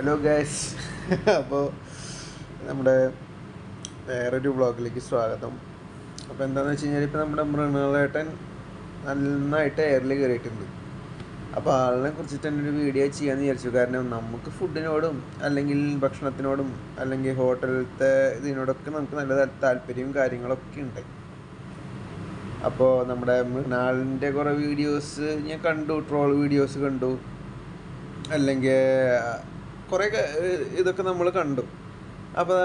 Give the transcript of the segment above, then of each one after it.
Hello guys അപ്പോൾ നമ്മുടെ വേറൊരു ബ്ലോഗിലേക്ക് സ്വാഗതം. അപ്പോൾ എന്താണെന്ന് വെച്ച് കഴിഞ്ഞാൽ ഇപ്പോൾ നമ്മുടെ മൃണാളേട്ടൻ നന്നായിട്ട് എയറിൽ കയറിയിട്ടുണ്ട് അപ്പോൾ ആളിനെ കുറിച്ചിട്ട് തന്നെ ഒരു വീഡിയോ ചെയ്യാമെന്ന് വിചാരിച്ചു. കാരണം നമുക്ക് ഫുഡിനോടും അല്ലെങ്കിൽ ഭക്ഷണത്തിനോടും അല്ലെങ്കിൽ ഹോട്ടലിലത്തെ ഇതിനോടൊക്കെ നമുക്ക് നല്ല താല്പര്യവും കാര്യങ്ങളൊക്കെ ഉണ്ട്. അപ്പോൾ നമ്മുടെ മൃണാളിന്റെ കുറേ വീഡിയോസ് ഞാൻ കണ്ടു ട്രോൾ വീഡിയോസ് കണ്ടു. അല്ലെങ്കിൽ കുറേ ഇതൊക്കെ നമ്മൾ കണ്ടു. അപ്പോൾ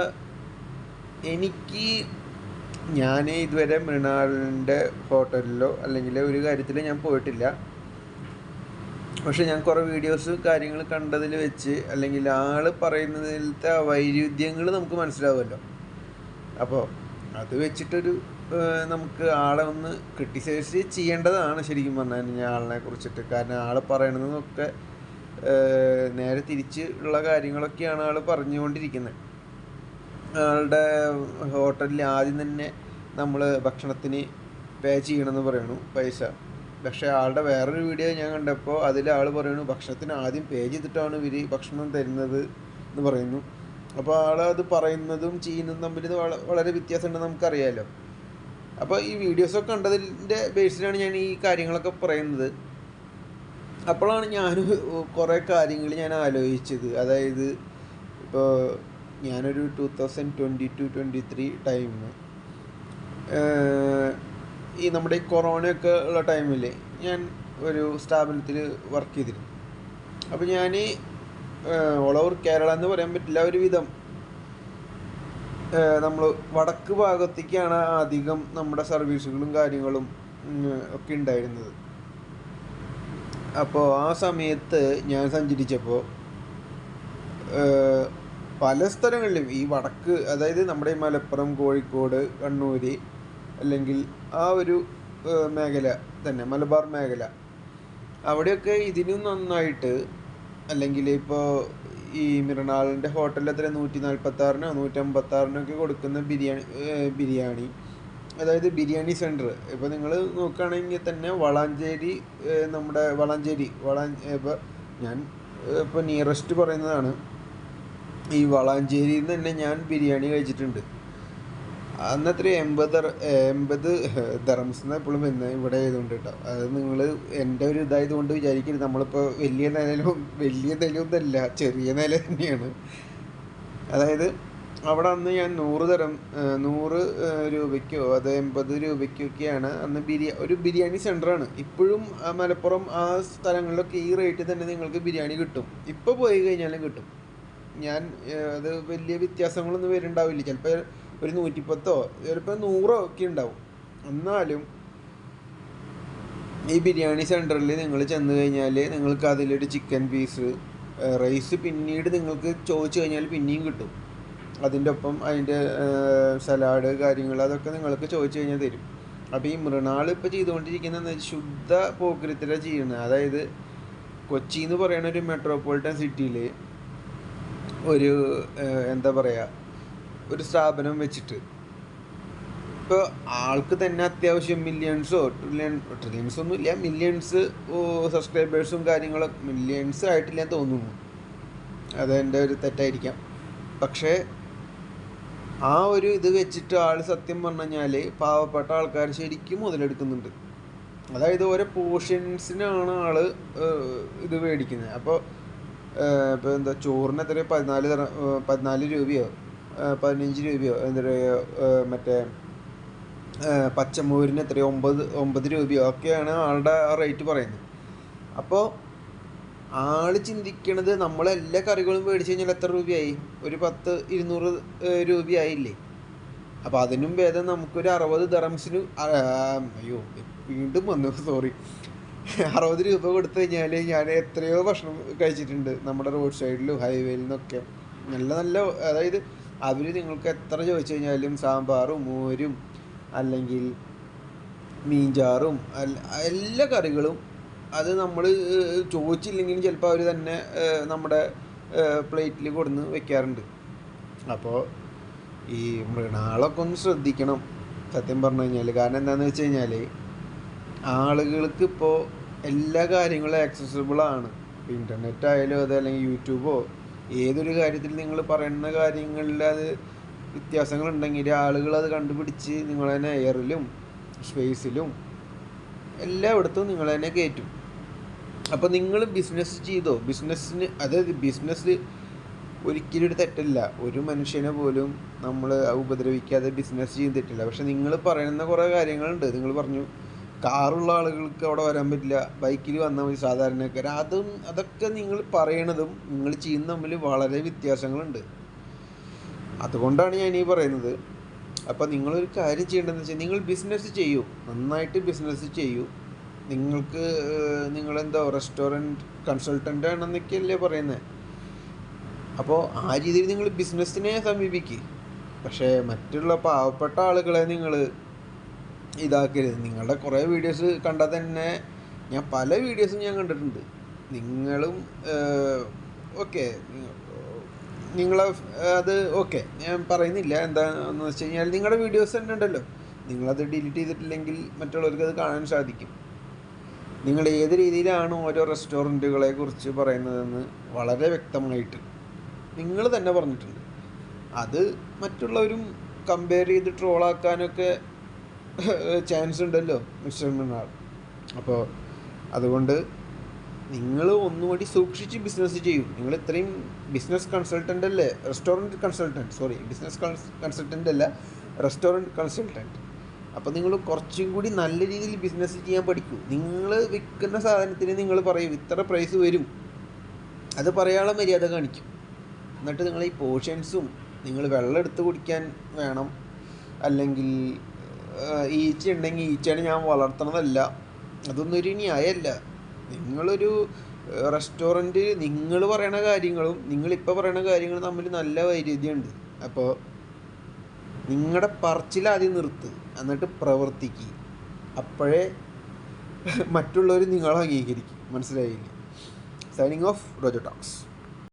എനിക്ക് ഞാൻ ഇതുവരെ മൃണാളിന്റെ ഹോട്ടലിലോ അല്ലെങ്കിൽ ഒരു കാര്യത്തിലോ ഞാൻ പോയിട്ടില്ല. പക്ഷെ ഞാൻ കുറേ വീഡിയോസ് കാര്യങ്ങൾ കണ്ടതിൽ വെച്ച് അല്ലെങ്കിൽ ആൾ പറയുന്നതിലത്തെ ആ വൈരുദ്ധ്യങ്ങൾ നമുക്ക് മനസ്സിലാവുമല്ലോ. അപ്പോൾ അത് വെച്ചിട്ടൊരു നമുക്ക് ആളെ ഒന്ന് ക്രിട്ടിസൈസ് ചെയ്യേണ്ടതാണ് ശരിക്കും പറഞ്ഞു കഴിഞ്ഞാൽ ആളിനെ കുറിച്ചിട്ട്. കാരണം ആൾ പറയണതൊക്കെ നേരെ തിരിച്ച് ഉള്ള കാര്യങ്ങളൊക്കെയാണ് ആൾ പറഞ്ഞുകൊണ്ടിരിക്കുന്നത്. ആളുടെ ഹോട്ടലിൽ ആദ്യം തന്നെ നമ്മൾ ഭക്ഷണത്തിന് പേ ചെയ്യണമെന്ന് പറയണു പൈസ. പക്ഷേ ആളുടെ വേറൊരു വീഡിയോ ഞാൻ കണ്ടപ്പോൾ അതിൽ ആൾ പറയണു ഭക്ഷണത്തിന് ആദ്യം പേ ചെയ്തിട്ടാണ് ഇവർ ഭക്ഷണം തരുന്നത് എന്ന് പറയുന്നു. അപ്പോൾ ആൾ അത് പറയുന്നതും ചെയ്യുന്നതും തമ്മിൽ ഇത് വള- വളരെ വ്യത്യാസമുണ്ടെന്ന് നമുക്കറിയാമല്ലോ അപ്പോൾ ഈ വീഡിയോസൊക്കെ കണ്ടതിന്റെ ബേസിലാണ് ഞാൻ ഈ കാര്യങ്ങളൊക്കെ പറയുന്നത്. അപ്പോഴാണ് ഞാൻ കുറേ കാര്യങ്ങൾ ഞാൻ ആലോചിച്ചത്. അതായത് ഇപ്പോൾ ഞാനൊരു two thousand twenty two twenty three ടൈമിൽ ഈ നമ്മുടെ കൊറോണയൊക്കെ ഉള്ള ടൈമിൽ ഞാൻ ഒരു സ്ഥാപനത്തിൽ വർക്ക് ചെയ്തിരുന്നു. അപ്പോൾ ഞാൻ ഓൾ ഓവർ കേരള എന്ന് പറയാൻ പറ്റില്ല ഒരുവിധം നമ്മൾ വടക്ക് ഭാഗത്തേക്കാണ് അധികം നമ്മുടെ സർവീസുകളും കാര്യങ്ങളും ഒക്കെ ഉണ്ടായിരുന്നത്. അപ്പോൾ ആ സമയത്ത് ഞാൻ സഞ്ചരിച്ചപ്പോൾ പല സ്ഥലങ്ങളിലും ഈ വടക്ക് അതായത് നമ്മുടെ മലപ്പുറം കോഴിക്കോട് കണ്ണൂർ അല്ലെങ്കിൽ ആ ഒരു മേഖല തന്നെ മലബാർ മേഖല. അവിടെയൊക്കെ ഇതിനും നന്നായിട്ട് അല്ലെങ്കിൽ ഇപ്പോൾ ഈ മിറണാളിന്റെ ഹോട്ടലിൽ എത്ര നൂറ്റി നാൽപ്പത്താറിനോ നൂറ്റമ്പത്താറിനോ ഒക്കെ കൊടുക്കുന്ന ബിരിയാണി ബിരിയാണി. അതായത് ബിരിയാണി സെന്റർ. ഇപ്പോൾ നിങ്ങൾ നോക്കുകയാണെങ്കിൽ തന്നെ വളാഞ്ചേരി നമ്മുടെ വളാഞ്ചേരി വളാ ഇപ്പോൾ ഞാൻ ഇപ്പോൾ നിയറസ്റ്റ് പറയുന്നതാണ്. ഈ വളാഞ്ചേരിയിൽ നിന്ന് തന്നെ ഞാൻ ബിരിയാണി കഴിച്ചിട്ടുണ്ട്. അന്നത്ര എൺപത് എൺപത് ധർമ്മസ് എന്ന് എപ്പോഴും വരുന്നത് ഇവിടെ ആയതുകൊണ്ട് കേട്ടോ അത് നിങ്ങൾ എന്റെ ഒരു ഇതായത് കൊണ്ട് വിചാരിക്കരുത്. നമ്മളിപ്പോൾ വലിയ നിലയിലും വലിയ നിലയൊന്നുമല്ല ചെറിയ നില തന്നെയാണ്. അതായത് അവിടെ അന്ന് ഞാൻ നൂറ് തരം നൂറ് രൂപയ്ക്കോ അത് എൺപത് രൂപയ്ക്കൊക്കെയാണ് അന്ന് ബിരിയാ ഒരു ബിരിയാണി സെന്ററാണ് ഇപ്പോഴും മലപ്പുറം ആ സ്ഥലങ്ങളിലൊക്കെ ഈ റേറ്റിൽ തന്നെ നിങ്ങൾക്ക് ബിരിയാണി കിട്ടും. ഇപ്പോൾ പോയി കഴിഞ്ഞാലും കിട്ടും. ഞാൻ അത് വലിയ വ്യത്യാസങ്ങളൊന്നും വരുന്നുണ്ടാവില്ല ചിലപ്പോൾ ഒരു നൂറ്റിപ്പത്തോ ചിലപ്പോൾ നൂറോ ഒക്കെ ഉണ്ടാവും. എന്നാലും ഈ ബിരിയാണി സെന്ററിൽ നിങ്ങൾ ചെന്ന് കഴിഞ്ഞാൽ നിങ്ങൾക്ക് അതിലൊരു ചിക്കൻ പീസ് റൈസ് പിന്നീട് നിങ്ങൾക്ക് ചോദിച്ചു കഴിഞ്ഞാൽ പിന്നെയും കിട്ടും. അതിന്റെ ഒപ്പം അതിന്റെ സലാഡ് കാര്യങ്ങൾ അതൊക്കെ നിങ്ങൾക്ക് ചോദിച്ചു കഴിഞ്ഞാൽ തരും. അപ്പോൾ ഈ മൃണാൾ ഇപ്പോൾ ചെയ്തുകൊണ്ടിരിക്കുന്നത് ശുദ്ധ പോക്കരത്തിലാണ് ചെയ്യുന്നത്. അതായത് കൊച്ചി എന്ന് പറയുന്ന ഒരു മെട്രോപൊളിറ്റൻ സിറ്റിയിൽ ഒരു എന്താ പറയുക ഒരു സ്ഥാപനം വെച്ചിട്ട് ഇപ്പോൾ ആൾക്ക് തന്നെ അത്യാവശ്യം മില്യൺസോ ട്രില്യൺ ട്രില്യൺസ് ഒന്നും ഇല്ല മില്യൺസ് സബ്സ്ക്രൈബേഴ്സും കാര്യങ്ങളും മില്യൺസ് ആയിട്ടില്ല തോന്നുന്നു. അത് എന്റെ ഒരു തെറ്റായിരിക്കാം. പക്ഷേ ആ ഒരു ഇത് വെച്ചിട്ട് ആൾ സത്യം പറഞ്ഞു കഴിഞ്ഞാൽ പാവപ്പെട്ട ആൾക്കാർ ശരിക്കും മുതലെടുക്കുന്നുണ്ട്. അതായത് ഓരോ പോർഷൻസിനാണ് ആൾ ഇത് മേടിക്കുന്നത്. അപ്പോൾ ഇപ്പോൾ എന്താ ചോറിന് എത്ര? പതിനാല് പതിനാല് രൂപയോ? പതിനഞ്ച് രൂപയോ? എന്താ പറയുക മറ്റേ പച്ചമോരിന് എത്രയോ? ഒമ്പത് ഒമ്പത് രൂപയോ? ഒക്കെയാണ് ആളുടെ റേറ്റ് പറയുന്നത്. അപ്പോൾ ആൾ ചിന്തിക്കണത് നമ്മളെല്ലാ കറികളും മേടിച്ച് കഴിഞ്ഞാൽ എത്ര രൂപയായി? ഒരു പത്ത് ഇരുന്നൂറ് രൂപയായില്ലേ? അപ്പോൾ അതിനും ഭേദം നമുക്കൊരു അറുപത് ദറംസിന് അയ്യോ വീണ്ടും വന്നു സോറി അറുപത് രൂപ കൊടുത്തു കഴിഞ്ഞാൽ ഞാൻ എത്രയോ ഭക്ഷണം കഴിച്ചിട്ടുണ്ട് നമ്മുടെ റോഡ് സൈഡിലും ഹൈവേയിൽ നിന്നൊക്കെ. നല്ല നല്ല അതായത് അവർ നിങ്ങൾക്ക് എത്ര ചോദിച്ചു കഴിഞ്ഞാലും സാമ്പാറും മോരും അല്ലെങ്കിൽ മീൻചാറും എല്ലാ കറികളും അത് നമ്മൾ ചോദിച്ചില്ലെങ്കിലും ചിലപ്പോൾ അവർ തന്നെ നമ്മുടെ പ്ലേറ്റിൽ കൊടുന്ന് വെക്കാറുണ്ട്. അപ്പോൾ ഈ മൃണാളൊക്കെ ഒന്ന് ശ്രദ്ധിക്കണം സത്യം പറഞ്ഞു കഴിഞ്ഞാൽ കാരണം എന്താണെന്ന് വെച്ച് കഴിഞ്ഞാൽ ആളുകൾക്ക് ഇപ്പോൾ എല്ലാ കാര്യങ്ങളും ആക്സസിബിൾ ആണ്. ഇന്റർനെറ്റ് ആയാലും അത് അല്ലെങ്കിൽ യൂട്യൂബോ ഏതൊരു കാര്യത്തിൽ നിങ്ങൾ പറയുന്ന കാര്യങ്ങളിൽ അത് വ്യത്യാസങ്ങളുണ്ടെങ്കിൽ ആളുകൾ അത് കണ്ടുപിടിച്ച് നിങ്ങളെ എയറിലും സ്പേസിലും എല്ലായിടത്തും നിങ്ങൾ തന്നെ കയറ്റും. അപ്പോൾ നിങ്ങൾ ബിസിനസ് ചെയ്തോ? ബിസിനസ്സിന് അതായത് ബിസിനസ് ഒരിക്കലും ഒരു തെറ്റല്ല. ഒരു മനുഷ്യനെ പോലും നമ്മൾ ഉപദ്രവിക്കാതെ ബിസിനസ് ചെയ്യും തെറ്റില്ല പക്ഷെ നിങ്ങൾ പറയുന്ന കുറേ കാര്യങ്ങളുണ്ട്. നിങ്ങൾ പറഞ്ഞു കാറുള്ള ആളുകൾക്ക് അവിടെ വരാൻ പറ്റില്ല. ബൈക്കിൽ വന്നാൽ മതി സാധാരണക്കാർ അതും അതൊക്കെ നിങ്ങൾ പറയണതും നിങ്ങൾ ചെയ്യുന്ന തമ്മിൽ വളരെ വ്യത്യാസങ്ങളുണ്ട്. അതുകൊണ്ടാണ് ഞാൻ ഈ പറയുന്നത്. അപ്പോൾ നിങ്ങളൊരു കാര്യം ചെയ്യേണ്ടതെന്ന് വെച്ചാൽ നിങ്ങൾ ബിസിനസ് ചെയ്യൂ. നന്നായിട്ട് ബിസിനസ് ചെയ്യൂ. നിങ്ങൾക്ക് നിങ്ങൾ നിങ്ങളെന്തോ റെസ്റ്റോറന്റ് കൺസൾട്ടന്റ് ആണെന്നൊക്കെയല്ലേ പറയുന്നത് അപ്പോൾ ആ രീതിയിൽ നിങ്ങൾ ബിസിനസ്സിനെ സമീപിക്കുക പക്ഷേ മറ്റുള്ള പാവപ്പെട്ട ആളുകളെ നിങ്ങൾ ഇതാക്കരുത്. നിങ്ങളുടെ കുറേ വീഡിയോസ് കണ്ടാൽ തന്നെ ഞാൻ പല വീഡിയോസും ഞാൻ കണ്ടിട്ടുണ്ട്. നിങ്ങളും ഓക്കെ നിങ്ങളെ അത് ഓക്കെ. ഞാൻ പറയുന്നില്ല. എന്താണെന്ന് വെച്ച് കഴിഞ്ഞാൽ നിങ്ങളുടെ വീഡിയോസ് തന്നെ ഉണ്ടല്ലോ. നിങ്ങളത് ഡിലീറ്റ് ചെയ്തിട്ടില്ലെങ്കിൽ മറ്റുള്ളവർക്ക് അത് കാണാൻ സാധിക്കും. നിങ്ങൾ ഏത് രീതിയിലാണ് ഓരോ റെസ്റ്റോറന്റുകളെ കുറിച്ച് പറയുന്നതെന്ന് വളരെ വ്യക്തമായിട്ട് നിങ്ങൾ തന്നെ പറഞ്ഞിട്ടുണ്ട്. അത് മറ്റുള്ളവരും കമ്പയർ ചെയ്ത് ട്രോളാക്കാനൊക്കെ ചാൻസ് ഉണ്ടല്ലോ മിസ്റ്റർ മൃണാൾ അപ്പോൾ അതുകൊണ്ട് നിങ്ങൾ ഒന്നുകൂടി സൂക്ഷിച്ച് ബിസിനസ് ചെയ്യും. നിങ്ങൾ ഇത്രയും ബിസിനസ് കൺസൾട്ടന്റ് അല്ലേ? Restaurant consultant sorry business consultant അല്ല റെസ്റ്റോറന്റ് കൺസൾട്ടന്റ് അപ്പോൾ നിങ്ങൾ കുറച്ചും കൂടി നല്ല രീതിയിൽ ബിസിനസ് ചെയ്യാൻ പഠിക്കൂ. നിങ്ങൾ വിൽക്കുന്ന സാധനത്തിന് നിങ്ങൾ പറയും ഇത്ര പ്രൈസ് വരും. അത് പറയാനുള്ള മര്യാദ കാണിക്കും. എന്നിട്ട് നിങ്ങൾ ഈ പോർഷൻസും നിങ്ങൾ വെള്ളം എടുത്ത് കുടിക്കാൻ വേണം. അല്ലെങ്കിൽ ഈച്ച ഉണ്ടെങ്കിൽ ഈച്ചയാണ് ഞാൻ വളർത്തണതല്ല. അതൊന്നും ഒരു ന്യായമല്ല നിങ്ങളൊരു റെസ്റ്റോറന്റ് നിങ്ങൾ പറയണ കാര്യങ്ങളും നിങ്ങളിപ്പോൾ പറയണ കാര്യങ്ങളും തമ്മിൽ നല്ല വൈരുദ്ധ്യമുണ്ട് അപ്പോൾ നിങ്ങളുടെ പറച്ചിൽ ആദ്യം നിർത്ത് എന്നിട്ട് പ്രവർത്തിക്കുക അപ്പോഴേ മറ്റുള്ളവർ നിങ്ങളെ അംഗീകരിക്കും. മനസ്സിലായില്ലേ? Signing off Rojo talks